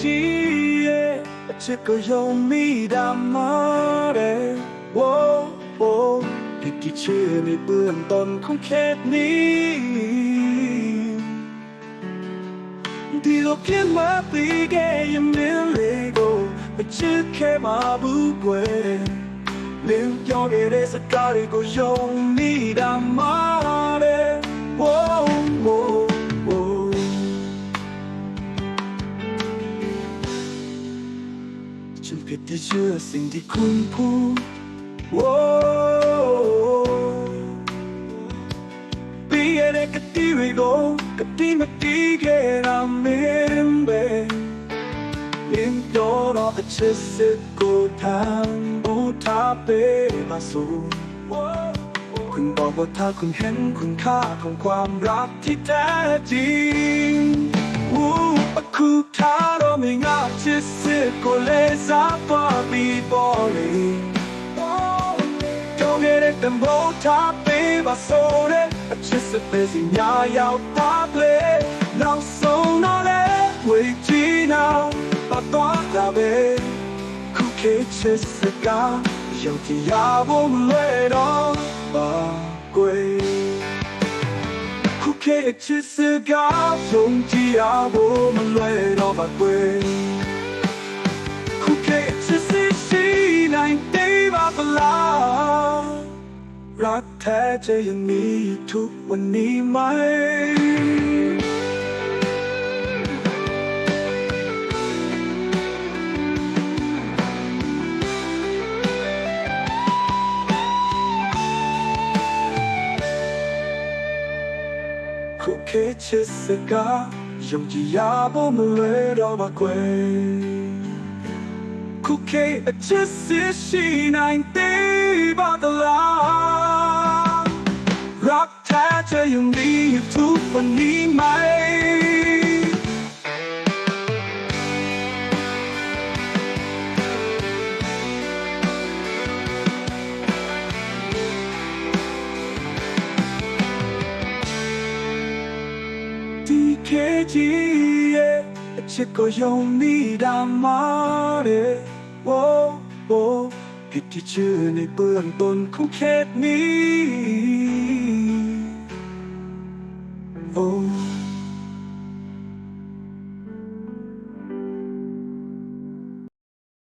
ကြီးရဲ့အချစ်ကိုယုံမိတာမာတယ် Whoa, whoa ဒီကိချေနေပឿនតនខំខេតនេះဒီလိုပြင်းမပြီးခဲ့ရင်မင်းလေးကိုမချစ်ခဲ့မှာဘူးကွယ်လင်းပြောနေတဲ့စကားတွေကိုယုံမိတာမာတယ် ฉันผิดที่เชื่อสิ่งที่คุณพูดโว้ปีอะไรก็ดีไปก็ก็ดีมาดีแค่เราไม่เป็นเลี้ยงโยนออกจากสิ่งกูทำบูทาเปมาสู่คุณบอกว่าถ้าคุณเห็นคุณค่าของความรักที่แท้จริง အခုထားတော့မင်းငါချစ်စစ်ကိုလေးစားပါပြီးပေါ်လေတော့ရတဲ့တမိုးထားပေးပါဆိုတဲ့အချစ်စစ်ပဲစီညာရောက်ပါလေနောက်ဆုံးတော့လေဝေးချီနောက်ပတ်သွားတာပဲခုခေတ်ချစ်စကားရုပ်တရားဖို့မလွယ်တော့ 也去思考，从今啊我们来到法规。Who can to see she nine day of love รักแท้จะยังมีอยู่ทุกวันนี้ไหม ခုခေတ်ချစ်စကားယုံကြည်ရဖို့မလွယ်တော့ပါကွယ်ခုခေတ်အချစ်စစ်ရှိနိုင်သေးပါသလားรักแท้จะยังดีอยู่ทุกวันนี้ไหม ဒီခေတ်ကြီးရဲ့အချစ်ကိုယုံမိတာမှာတဲ့ဝိုးဝိုးဖြစ်ချင်နေเปื้อนต้นของแค่นี้